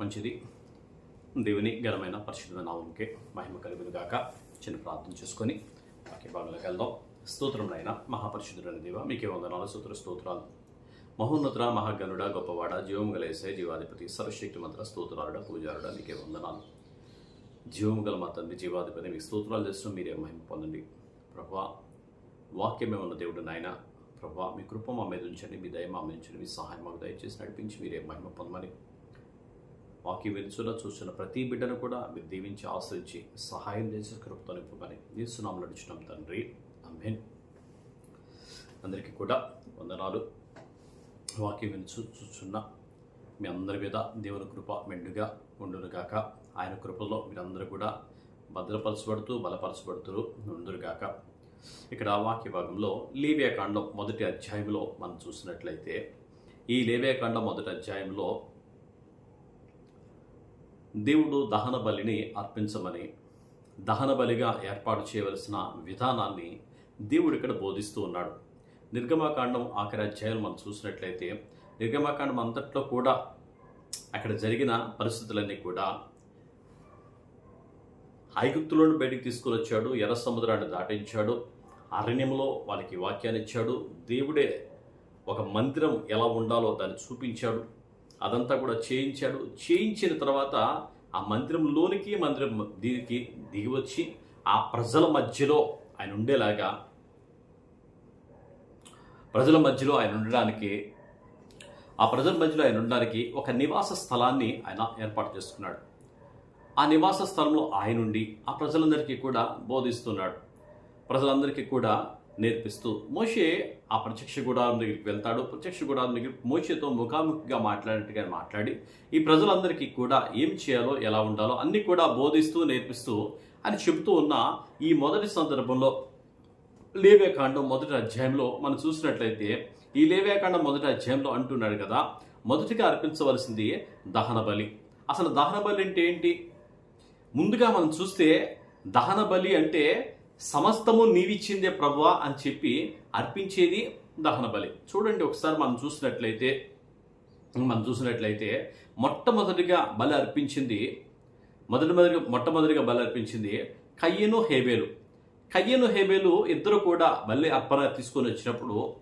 మంచిది. దేవుని ఘనమైన పరిశుద్ధ నామంకే మహిమ కలుగును గాక చిన్న ప్రార్థన చేసుకొని బాకీ భాగంలోకి వెళ్దాం. స్తోత్రములైన మహాపరిశుద్ధుడైన దేవ మీకే వందనాలు సూత్ర స్తోత్రాలు. మహోన్నతుడ మహాగనుడ గొప్పవాడ జీవము గలేసే జీవాధిపతి సర్వశక్తి మంత్ర స్తోత్రాలుడ పూజారుడ మీకే వందనాలు. జీవము గల మా తండ్రి జీవాధిపతి మీకు స్తోత్రాలు చేస్తున్నాం. మీరే మహిమ పొందండి. ప్రభా వాక్యమే ఉన్న దేవుడు నాయన. ప్రభా మీ కృప మా మీద ఉంచండి. మీ దయ మా మీద ఉంచండి. మీ సహాయం మాకు దయచేసి నడిపించి మీరే మహిమ పొందమని. వాక్యం వెలుచులో చూస్తున్న ప్రతి బిడ్డను కూడా మీరు దీవించి ఆశ్రయించి సహాయం చేసి కృపతో నింపమని నీస్తున్నాం నడుచున్నాం తండ్రి. అమ్మేన్ అందరికీ కూడా వందనాలు. వాక్యం వెలుచు చూస్తున్న మీ అందరి మీద దేవుని కృప మెండుగా ఉండునుగాక ఆయన కృపలో మీరందరూ కూడా భద్రపరచబడుతూ బలపరచబడుతూ ఉండురుగాక ఇక్కడ వాక్య భాగంలో లేవ్యాకాండం మొదటి అధ్యాయంలో మనం చూసినట్లయితే ఈ లేవ్యాకాండం మొదటి అధ్యాయంలో దేవుడు దహన బలిని అర్పించమని దహన బలిగా ఏర్పాటు చేయవలసిన విధానాన్ని దేవుడు ఇక్కడ బోధిస్తూ ఉన్నాడు. నిర్గమాకాండం ఆఖరి అధ్యాయం మనం చూసినట్లయితే నిర్గమాకాండం అంతట్లో కూడా అక్కడ జరిగిన పరిస్థితులన్నీ కూడా ఐగుప్తులను బయటికి తీసుకుని వచ్చాడు ఎర్ర సముద్రాన్ని దాటించాడు అరణ్యంలో వాళ్ళకి వాక్యాన్ని ఇచ్చాడు దేవుడే ఒక మందిరం ఎలా ఉండాలో దాన్ని చూపించాడు. అదంతా కూడా చేయించాడు. చేయించిన తర్వాత ఆ మందిరంలోనికి మందిరం దీనికి దిగి వచ్చి ఆ ప్రజల మధ్యలో ఆయన ఉండేలాగా ప్రజల మధ్యలో ఆయన ఉండడానికి ఆ ప్రజల మధ్యలో ఆయన ఉండడానికి ఒక నివాస స్థలాన్ని ఆయన ఏర్పాటు చేసుకున్నాడు. ఆ నివాస స్థలంలో ఆయన ఉండి ఆ ప్రజలందరికీ కూడా బోధిస్తున్నాడు. ప్రజలందరికీ కూడా నేర్పిస్తూ మోషే ఆ ప్రత్యక్ష గుడారం దగ్గరికి వెళ్తాడు. ప్రత్యక్ష గుడారం దగ్గర మోషేతో ముఖాముఖిగా మాట్లాడినట్టుగా మాట్లాడి ఈ ప్రజలందరికీ కూడా ఏం చేయాలో ఎలా ఉండాలో అన్నీ కూడా బోధిస్తూ నేర్పిస్తూ అని చెబుతూ ఉన్న ఈ మొదటి సందర్భంలో లేవ్యాకాండం మొదటి అధ్యాయంలో మనం చూసినట్లయితే ఈ లేవ్యాకాండం మొదటి అధ్యాయంలో అంటున్నాడు కదా మొదటిగా అర్పించవలసింది దహన బలి. అసలు దహన బలి అంటే ఏంటి? ముందుగా మనం చూస్తే దహన బలి అంటే సమస్తము నీవిచ్చిందే ప్రభువా అని చెప్పి అర్పించేది దహన బలి. చూడండి ఒకసారి మనం చూసినట్లయితే మనం చూసినట్లయితే మొట్టమొదటిగా బలి అర్పించింది మొదటి మొదటిగా మొట్టమొదటిగా బలి అర్పించింది కయ్యను హేబేలు. కయ్యను హేబేలు ఇద్దరు కూడా బలి అర్పణ తీసుకొని వచ్చినప్పుడు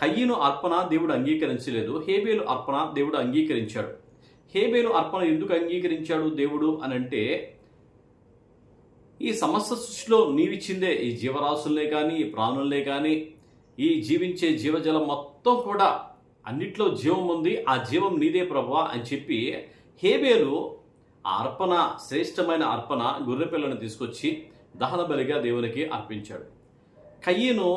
కయ్యను అర్పణ దేవుడు అంగీకరించలేదు హేబేలు అర్పణ దేవుడు అంగీకరించాడు. హేబేలు అర్పణ ఎందుకు అంగీకరించాడు దేవుడు అని అంటే ఈ సమస్త సృష్టిలో నీవిచ్చిందే ఈ జీవరాశుల్నే కానీ ఈ ప్రాణులనే కానీ ఈ జీవించే జీవజలం మొత్తం కూడా అన్నిట్లో జీవం ఉంది ఆ జీవం నీదే ప్రభువా అని చెప్పి హేబేలు ఆ అర్పణ శ్రేష్టమైన అర్పణ గొర్రెపిల్లను తీసుకొచ్చి దహన బలిగా దేవునికి అర్పించాడు. కయ్యను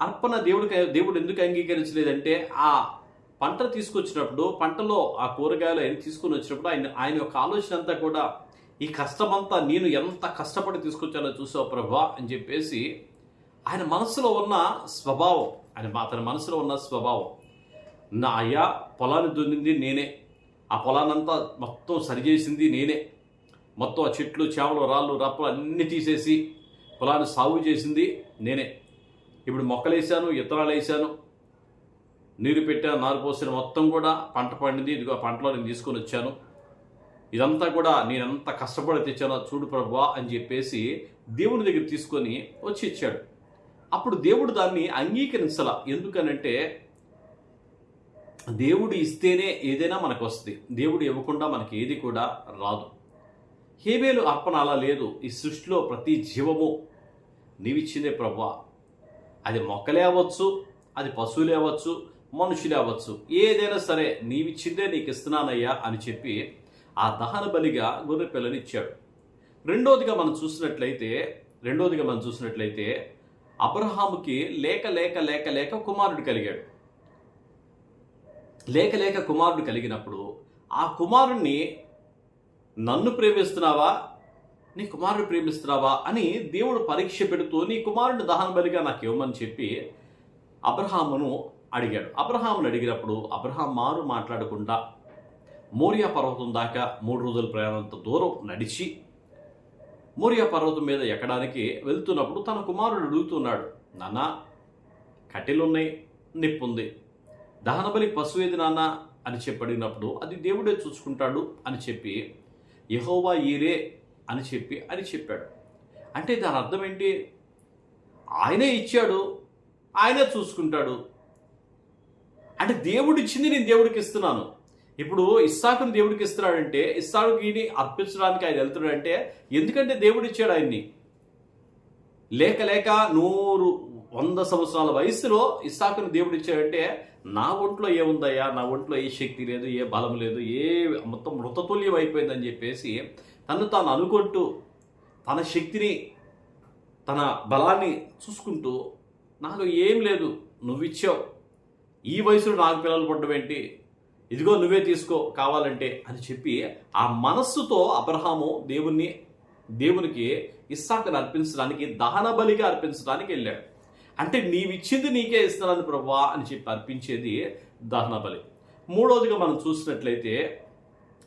అర్పణ దేవుడికి దేవుడు ఎందుకు అంగీకరించలేదంటే ఆ పంట తీసుకొచ్చినప్పుడు పంటలో ఆ కూరగాయలు ఆయన తీసుకుని వచ్చినప్పుడు ఆయన ఆయన యొక్క ఆలోచన అంతా కూడా ఈ కష్టమంతా నేను ఎంత కష్టపడి తీసుకొచ్చానో చూసావు ప్రభా అని చెప్పేసి ఆయన మనసులో ఉన్న స్వభావం ఆయన అతని మనసులో ఉన్న స్వభావం. నా అయ్యా పొలాన్ని దున్నింది నేనే. ఆ పొలానంతా మొత్తం సరిచేసింది నేనే. మొత్తం ఆ చెట్లు చేపలు రాళ్ళు రప్పలు అన్నీ తీసేసి పొలాన్ని సాగు చేసింది నేనే. ఇప్పుడు మొక్కలు వేసాను ఇత్తనాలు వేసాను. నీరు పెట్టాను నారు పోసిన మొత్తం కూడా పంట పండింది. ఇదిగో ఆ పంటలో నేను తీసుకొని వచ్చాను. ఇదంతా కూడా నేనంత కష్టపడి తెచ్చానో చూడు ప్రభా అని చెప్పేసి దేవుని దగ్గర తీసుకొని వచ్చి ఇచ్చాడు. అప్పుడు దేవుడు దాన్ని అంగీకరించాల. ఎందుకనంటే దేవుడు ఇస్తేనే ఏదైనా మనకు వస్తుంది. దేవుడు ఇవ్వకుండా మనకి ఏది కూడా రాదు. హేబేలు అర్పణ అలా లేదు. ఈ సృష్టిలో ప్రతి జీవము నీవిచ్చిందే ప్రభా అది మొక్కలే అవ్వచ్చు అది పశువులే అవ్వచ్చు మనుషులే అవ్వచ్చు. ఏదైనా సరే నీవిచ్చిందే నీకు ఇస్తున్నానయ్యా అని చెప్పి ఆ దహన బలిగా గొర్రె పిల్లని ఇచ్చాడు రెండోదిగా మనం చూసినట్లయితే రెండోదిగా మనం చూసినట్లయితే అబ్రహాముకి లేక లేక లేక లేక కుమారుడు కలిగాడు. లేక లేక కుమారుడు కలిగినప్పుడు ఆ కుమారుణ్ణి నన్ను ప్రేమిస్తున్నావా? నీ కుమారుడు ప్రేమిస్తున్నావా? అని దేవుడు పరీక్ష పెడుతూ నీ కుమారుడు దహన బలిగా నాకు ఇవ్వమని చెప్పి అబ్రహామును అడిగాడు. అబ్రహామును అడిగినప్పుడు అబ్రహాం మారు మాట్లాడకుండా మోరియా పర్వతం దాకా మూడు రోజుల ప్రయాణంత దూరం నడిచి మోరియా పర్వతం మీద ఎక్కడానికి వెళ్తున్నప్పుడు తన కుమారుడు అడుగుతున్నాడు నాన్న కట్టెలున్నాయి నిప్పుంది. దహనబలి పశువేది నాన్న? అని చెప్పి అడిగినప్పుడు అది దేవుడే చూసుకుంటాడు అని చెప్పి యహోవా ఈరే అని చెప్పి అని చెప్పాడు. అంటే దాని అర్థం ఏంటి? ఆయనే ఇచ్చాడు ఆయనే చూసుకుంటాడు. అంటే దేవుడు ఇచ్చింది నేను దేవుడికి ఇస్తున్నాను. ఇప్పుడు ఇస్సాకుని దేవుడికి ఇస్తున్నాడంటే ఇస్సాకుని అర్పించడానికి ఆయన వెళ్తున్నాడంటే ఎందుకంటే దేవుడు ఇచ్చాడు ఆయన్ని? లేక లేక నూరు వంద సంవత్సరాల వయసులో ఇస్సాకుని దేవుడు ఇచ్చాడంటే నా ఒంట్లో ఏముందయ్యా? నా ఒంట్లో ఏ శక్తి లేదు ఏ బలం లేదు ఏ మొత్తం మృతతుల్యం అయిపోయిందని చెప్పేసి తను తాను అనుకుంటూ తన శక్తిని తన బలాన్ని చూసుకుంటూ నాకు ఏం లేదు నువ్వు ఇచ్చావు ఈ వయసులో నాకు పిల్లలు పడ్డం ఏంటి? ఇదిగో నువ్వే తీసుకో కావాలంటే అని చెప్పి ఆ మనస్సుతో అబ్రహాము దేవుణ్ణి దేవునికి ఇస్సాకుని అర్పించడానికి దహన బలిగా అర్పించడానికి వెళ్ళాడు. అంటే నీవిచ్చింది నీకే ఇస్తున్నాను ప్రభా అని చెప్పి అర్పించేది దహన బలి. మూడవదిగా మనం చూసినట్లయితే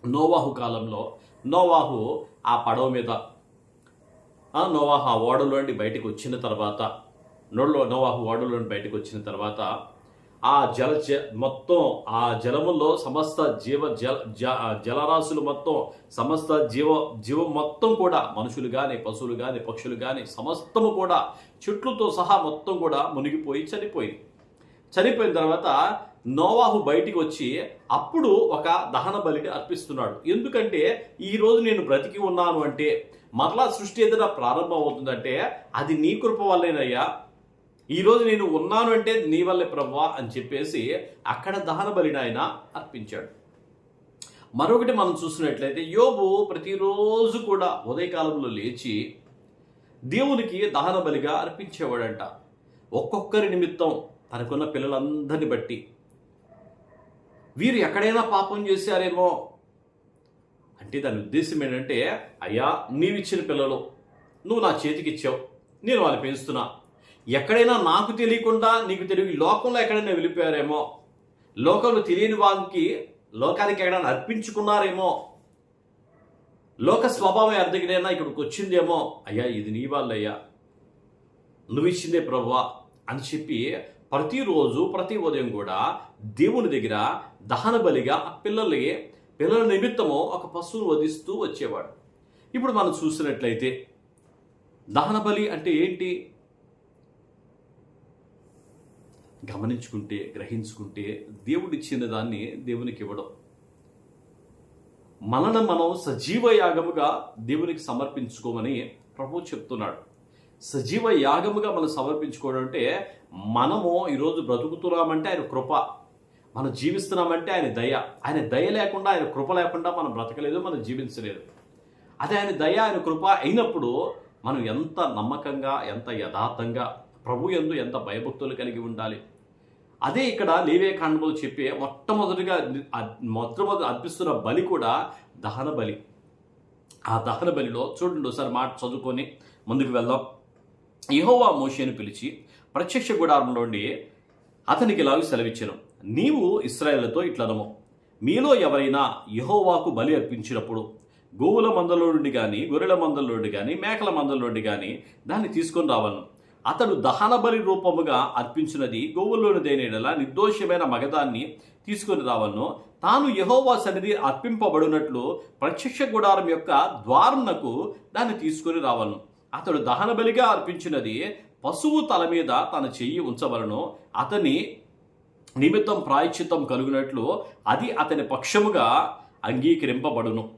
నోవాహు కాలంలో నోవాహు ఆ పడవ మీద నోవాహు ఆ ఓడలోండి బయటకు వచ్చిన తర్వాత నోడలో నోవాహు ఓడలోండి బయటకు వచ్చిన తర్వాత ఆ జల జ మొత్తం ఆ జలములో సమస్త జీవ జల జ జలరాశులు మొత్తం సమస్త జీవ జీవం మొత్తం కూడా మనుషులు కానీ పశువులు కానీ పక్షులు కానీ సమస్తము కూడా చెట్లతో సహా మొత్తం కూడా మునిగిపోయి చనిపోయింది. చనిపోయిన తర్వాత నోవాహు బయటికి వచ్చి అప్పుడు ఒక దహన బలిని అర్పిస్తున్నాడు. ఎందుకంటే ఈరోజు నేను బ్రతికి ఉన్నాను అంటే మరలా సృష్టి ఏదైనా ప్రారంభం అవుతుందంటే అది నీ కృప వల్లేనయ్యా ఈరోజు నేను ఉన్నాను అంటే నీ వల్లే ప్రభా అని చెప్పేసి అక్కడ దహన బలిని ఆయన అర్పించాడు. మరొకటి మనం చూసినట్లయితే యోబు ప్రతిరోజు కూడా ఉదయకాలంలో లేచి దేవునికి దహన బలిగా అర్పించేవాడంట. ఒక్కొక్కరి నిమిత్తం తనకున్న పిల్లలందరిని బట్టి. వీరు ఎక్కడైనా పాపం చేశారేమో. అంటే దాని ఉద్దేశం ఏంటంటే అయ్యా నీవిచ్చిన పిల్లలు నువ్వు నా చేతికి ఇచ్చావు నేను వాళ్ళు పెంచుతున్నా ఎక్కడైనా నాకు తెలియకుండా నీకు తెలియ లోకంలో ఎక్కడైనా వెళ్ళిపోయారేమో లోకంలో తెలియని వారికి లోకానికి ఎక్కడైనా అర్పించుకున్నారేమో లోక స్వభావం అర్థగినైనా ఇక్కడికి వచ్చిందేమో అయ్యా ఇది నీ వాళ్ళయ్యా నువ్వు ఇచ్చిందే ప్రభువా అని చెప్పి ప్రతిరోజు ప్రతి ఉదయం కూడా దేవుని దగ్గర దహన బలిగా ఆ పిల్లల్ని పిల్లల నిమిత్తము ఒక పశువును వధిస్తూ వచ్చేవాడు. ఇప్పుడు మనం చూసినట్లయితే దహన బలి అంటే ఏంటి? గమనించుకుంటే గ్రహించుకుంటే దేవుడిచ్చిన దాన్ని దేవునికి ఇవ్వడం. మనను మనం సజీవ యాగముగా దేవునికి సమర్పించుకోమని ప్రభు చెప్తున్నాడు. సజీవ యాగముగా మనం సమర్పించుకోవడం అంటే మనము ఈరోజు బ్రతుకుతున్నామంటే ఆయన కృప. మనం జీవిస్తున్నామంటే ఆయన దయ. ఆయన దయ లేకుండా ఆయన కృప లేకుండా మనం బ్రతకలేదు మనం జీవించలేదు. అదే ఆయన దయ ఆయన కృప అయినప్పుడు మనం ఎంత నమ్మకంగా ఎంత యథార్థంగా ప్రభు ఎందు ఎంత భయభక్తులు కలిగి ఉండాలి? అదే ఇక్కడ లేవే కాండంలో చెప్పే మొట్టమొదటిగా మొట్టమొదటి అర్పిస్తున్న బలి కూడా దహన బలి. ఆ దహన బలిలో చూడండి ఒకసారి మాట చదువుకొని ముందుకు వెళ్దాం. యహోవా మోషేను పిలిచి ప్రత్యక్ష గుడారంలోండి అతనికి ఇలాగ సెలవిచ్చాను. నీవు ఇస్రాయేళ్ళతో ఇట్లనము. మీలో ఎవరైనా యహోవాకు బలి అర్పించినప్పుడు గోవుల మందలోండి కానీ గొర్రెల మందల కానీ మేకల మందలోండి కానీ దాన్ని తీసుకొని రావాలను. అతడు దహన బలి రూపముగా అర్పించినది గోవుల్లోనిదైన నిర్దోషమైన మగదాన్ని తీసుకుని రావలను తాను యహోవా సన్నిధి అర్పింపబడినట్లు ప్రత్యక్ష గుడారం యొక్క ద్వారంనకు దాన్ని తీసుకొని రావలను. అతడు దహన బలిగా అర్పించినది పశువు తల మీద తన చెయ్యి ఉంచవలను. అతని నిమిత్తం ప్రాయశ్చిత్తం కలుగునట్లు అది అతని పక్షముగా అంగీకరింపబడును.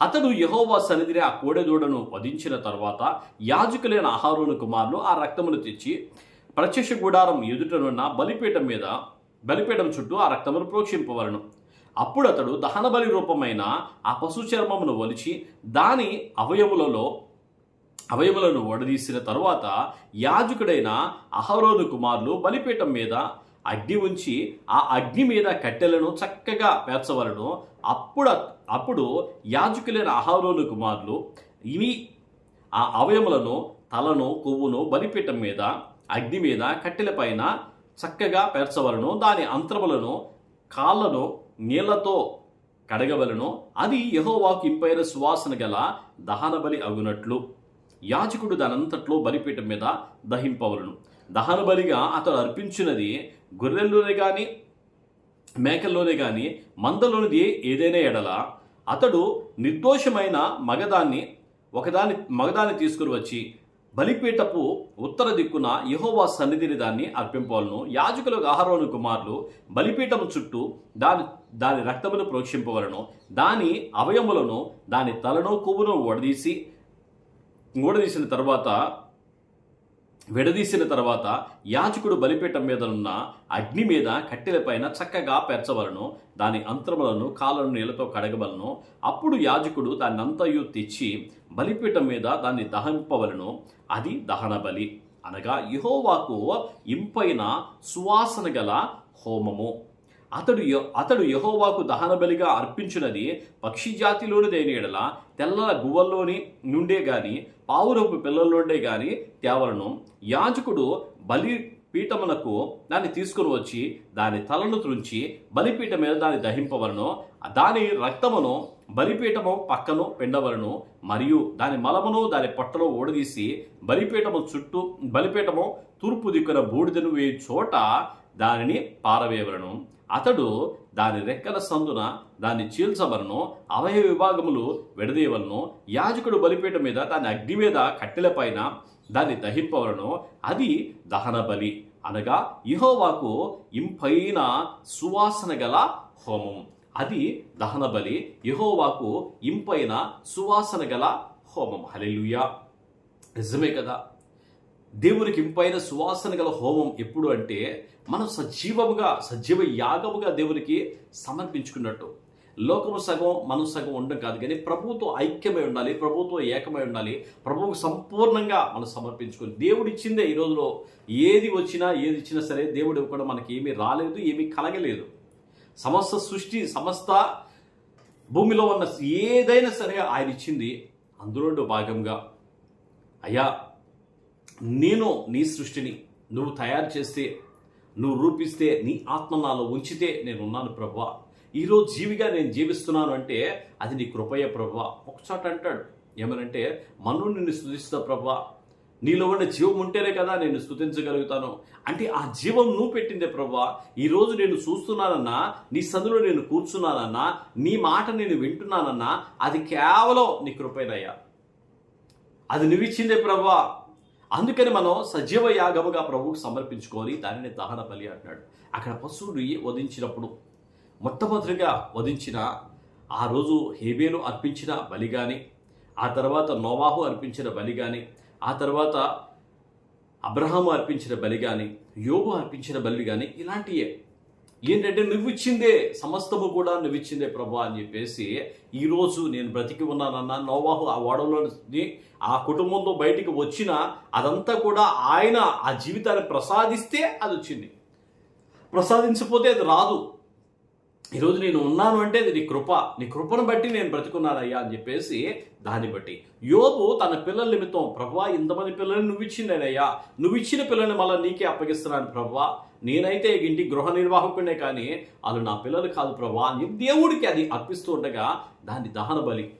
అతడు యహోవా సన్నిధిని ఆ కోడెదూడను వధించిన తర్వాత యాజకులైన ఆహారోను కుమారులు ఆ రక్తమును తెచ్చి ప్రత్యక్ష గుడారం ఎదుటనున్న బలిపీఠం మీద బలిపీఠం చుట్టూ ఆ రక్తమును ప్రోక్షింపవలను. అప్పుడు అతడు దహన బలి రూపమైన ఆ పశు చర్మమును ఒలిచి దాని అవయములలో అవయములను వడదీసిన తరువాత యాజకుడైన అహరోను కుమారులు బలిపీఠం మీద అగ్ని ఉంచి ఆ అగ్ని మీద కట్టెలను చక్కగా పేర్చవలను. అప్పుడు అప్పుడు యాజకులైన అహరోను కుమారులు ఇవి ఆ అవయములను తలను కొవ్వును బలిపీఠం మీద అగ్ని మీద కట్టెలపైన చక్కగా పెరచవలను. దాని అంతరములను కాళ్ళను నీళ్ళతో కడగవలను. అది యహోవాకు ఇంపైన సువాసన గల దహన బలి అగునట్లు. యాజకుడు దానంతట్లో బలిపీఠం మీద దహింపవలను. దహన బలిగా అతడు అర్పించినది గొర్రెల్లోనే కానీ మేకల్లోనే కానీ మందలోనిది ఏదైనా ఎడల అతడు నిర్దోషమైన మగదాన్ని ఒకదాని మగదాన్ని తీసుకుని వచ్చి బలిపీఠపు ఉత్తర దిక్కున యహోవా సన్నిధిని దాన్ని అర్పింపవలను. యాజకులకు ఆహారోను కుమారులు బలిపీఠము చుట్టూ దాని దాని రక్తమును ప్రోక్షింపవలను. దాని అవయములను దాని తలను కొవ్వును ఓడదీసి ఓడదీసిన తర్వాత విడదీసిన తర్వాత యాజకుడు బలిపీఠం మీద ఉన్న అగ్ని మీద కట్టెలపైన చక్కగా పెరచవలను దాని అంతరములను కాలను నీళ్ళతో కడగవలను. అప్పుడు యాజకుడు దాన్ని అంతయు తెచ్చి బలిపీఠం మీద దాన్ని దహింపవలను. అది దహన బలి అనగా యెహోవాకు ఇంపైన సువాసన గల హోమము. అతడు అతడు యహోవాకు దహన బలిగా అర్పించినది పక్షి జాతిలోనిదైన ఎడల? తెల్ల గువ్వల్లోని నుండే గాని పావురపు పిల్లల్లోండే గాని తేవలను. యాజకుడు బలి పీఠమునకు దాన్ని తీసుకుని వచ్చి దాని తలను త్రుంచి బలిపీఠ మీద దాన్ని దహింపవలను. దాని రక్తమును బలిపీఠము పక్కను పిండవలను. మరియు దాని మలమును దాని పొట్టలో ఓడదీసి బలిపీఠము చుట్టూ బలిపీఠము తూర్పు దిక్కున బూడిదను వేయి చోట దానిని పారవేయవలను. అతడు దాని రెక్కల సందున దాన్ని చీల్చవలను అవయవ విభాగములు విడదీయవలను యాజకుడు బలిపీఠ మీద దాని అగ్ని మీద కట్టెలపైన దాన్ని దహింపవలను. అది దహన బలి. అనగా ఇహోవాకు ఇంపైన సువాసన గల హోమం. అది దహన బలి. యహోవాకు ఇంపైన సువాసన గల హోమం. హలెలుయా నిజమే కదా? దేవునికి ఇంపైన సువాసన గల హోమం ఎప్పుడు అంటే మనం సజీవముగా సజీవ యాగముగా దేవునికి సమర్పించుకున్నట్టు. లోకము సగం మనం సగం ఉండడం కాదు కానీ ప్రభువుతో ఐక్యమై ఉండాలి ప్రభుత్వం ఏకమై ఉండాలి ప్రభువుకు సంపూర్ణంగా మనం సమర్పించుకొని దేవుడు ఇచ్చిందే ఈ రోజులో ఏది వచ్చినా ఏది ఇచ్చినా సరే దేవుడు కూడా మనకి ఏమీ రాలేదు ఏమీ కలగలేదు. సమస్త సృష్టి సమస్త భూమిలో ఉన్న ఏదైనా సరే ఆయన ఇచ్చింది అందులో భాగంగా. అయ్యా నేను నీ సృష్టిని నువ్వు తయారు చేస్తే నువ్వు రూపిస్తే నీ ఆత్మ నాలో ఉంచితే నేను ఉన్నాను ప్రభా ఈరోజు జీవిగా నేను జీవిస్తున్నాను అంటే అది నీ కృపయ్య ప్రభా ఒకచోట అంటాడు ఏమనంటే మను నిన్ను స్థుతిస్తా ప్రభా నీలో ఉన్న జీవం ఉంటేనే కదా నేను స్థుతించగలుగుతాను అంటే ఆ జీవం నువ్వు పెట్టిందే ప్రభా ఈరోజు నేను చూస్తున్నానన్నా నీ సందులో నేను కూర్చున్నానన్నా నీ మాట నేను వింటున్నానన్నా అది కేవలం నీ కృపేనయ్యా అది నువ్విచ్చిందే ప్రభా అందుకని మనం సజీవ యాగముగా ప్రభువుకు సమర్పించుకొని దానిని దహన బలి అంటున్నాడు. అక్కడ పశువుని వధించినప్పుడు మొట్టమొదటిగా వధించిన ఆ రోజు హేబేలు అర్పించిన బలి కానీ ఆ తర్వాత నోవాహు అర్పించిన బలి కానీ ఆ తర్వాత అబ్రహాము అర్పించిన బలి కానీ యోగు అర్పించిన బలి కానీ ఇలాంటియే. ఏంటంటే నువ్వు ఇచ్చిందే సమస్తము కూడా నువ్వు ఇచ్చిందే ప్రభా అని చెప్పేసి ఈరోజు నేను బ్రతికి ఉన్నానన్న నోవాహు ఆ ఓడలోని ఆ కుటుంబంతో బయటికి వచ్చిన అదంతా కూడా ఆయన ఆ జీవితాన్ని ప్రసాదిస్తే అది వచ్చింది. ప్రసాదించకపోతే అది రాదు. ఈరోజు నేను ఉన్నాను అంటే అది నీ కృప. నీ కృపను బట్టి నేను బ్రతుకున్నానయ్యా అని చెప్పేసి దాన్ని బట్టి. యోబు తన పిల్లల నిమిత్తం ప్రభా ఇంతమంది పిల్లల్ని నువ్వు ఇచ్చిందేనయ్యా నువ్వు ఇచ్చిన పిల్లల్ని మళ్ళీ నీకే అప్పగిస్తున్నాను ప్రభా. నేనైతే ఇంటి గృహ నిర్వాహకునే కానీ వాళ్ళు నా పిల్లలు కాదు ప్రభా అని దేవుడికి అది అర్పిస్తూ ఉండగా దాన్ని దహన బలి.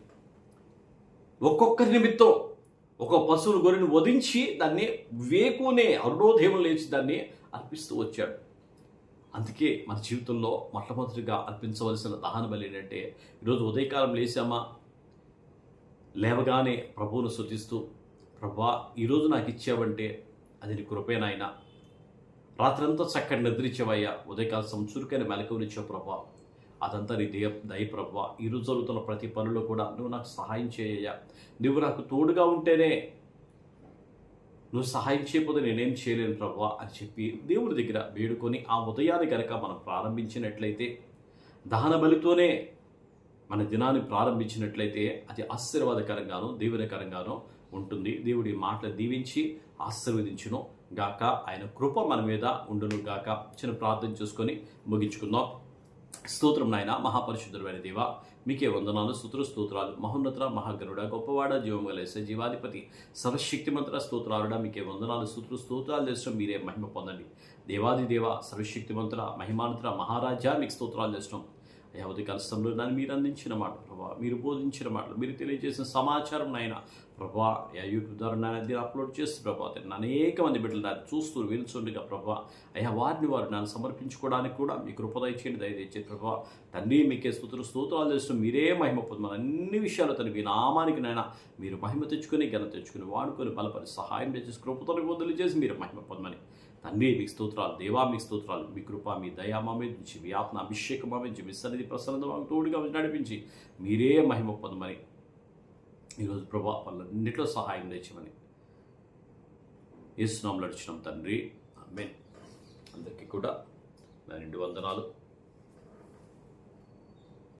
ఒక్కొక్కరి నిమిత్తం ఒక పశువుల గొర్రెని వధించి దాన్ని వేకునే అరుణోదయం లేచి దాన్ని అర్పిస్తూ వచ్చాడు. అందుకే మన జీవితంలో మొట్టమొదటిగా అర్పించవలసిన దహన బలి ఏంటంటే ఈరోజు ఉదయకాలం లేచామా? లేవగానే ప్రభువును శుద్ధిస్తూ ప్రభా ఈరోజు నాకు ఇచ్చావంటే అది నీ కృపేనాయన రాత్రంతా చక్కటి నిద్రించేవయ్యా ఉదయకాల సంచురుకైన మెలకువనిచ్చావు ప్రభా. అదంతా నీ దయ దయ ప్రభా. ఈరోజు జరుగుతున్న ప్రతి పనిలో కూడా నువ్వు నాకు సహాయం చేయ్యా నువ్వు నాకు తోడుగా ఉంటేనే నువ్వు సహాయం చేయకపోతే నేనేం చేయలేను ప్రభా అని చెప్పి దేవుడి దగ్గర వేడుకొని ఆ ఉదయాన్ని కనుక మనం ప్రారంభించినట్లయితే దహన బలితోనే మన దినాన్ని ప్రారంభించినట్లయితే అది ఆశీర్వాదకరంగానో దీవెనకరంగానో ఉంటుంది. దేవుడి మాటలు దీవించి ఆశీర్వదించును. గాక. ఆయన కృప మన మీద ఉండును గాక. చిన్న ప్రార్థన చేసుకొని ముగించుకుందాం. స్తోత్రం నాయన మహాపరిశుద్ధుడైన దేవ మీకే వందనాలు స్తుతులు స్తోత్రాలు. మహోన్నత మహాగరుడ గొప్పవాడ జీవం గలేసే జీవాధిపతి సర్వశక్తిమంతుల స్తోత్రాలుడ మీకే వందనాలు స్తుతులు స్తోత్రాలు చేసిన మీరే మహిమ పొందండి. దేవాది దేవ సర్వశక్తిమంతుల మహిమానంతర మహారాజా మీకు స్తోత్రాలు చేస్తున్నాం. యావతి కలసంలో దాన్ని మీరు అందించిన మాట ప్రభావ మీరు బోధించిన మాటలు మీరు తెలియజేసిన సమాచారం నాయన ప్రభా యా యూట్యూబ్ ద్వారా నాయన దగ్గర అప్లోడ్ చేస్తూ ప్రభా తండ్రి అనేక మంది బిడ్డలు దాన్ని చూస్తూ వినుచుండగా ప్రభా అయ్యా వారిని వారు నన్ను సమర్పించుకోవడానికి కూడా మీ కృపదయ చేయండి దయచేసి ప్రభా. తండ్రి మీకే స్థుతులు స్తోత్రాలు చేస్తూ మీరే మహిమ పొందమని అన్ని విషయాలు తను మీ నామానికి నైనా మీరు మహిమ తెచ్చుకొని ఘన తెచ్చుకుని వాడుకొని బలపరి సహాయం చేసి కృపతను వదిలి చేసి మీరు మహిమ పొందమని. తండ్రి మీకు స్తోత్రాలు దేవా మీకు స్తోత్రాలు మీ కృప మీ దయా నుంచి మీ ఆత్మ అభిషేకం మీ సన్నిధి ప్రసన్నత మాకు తోడుగా నడిపించి మీరే మహిమ పొందమని ఈరోజు ప్రభా వాళ్ళన్నింటిలో సహాయం తెచ్చమని ఏసునాం నడిచినాం తండ్రి. ఆమె అందరికీ కూడా నా రెండు వందనాలు.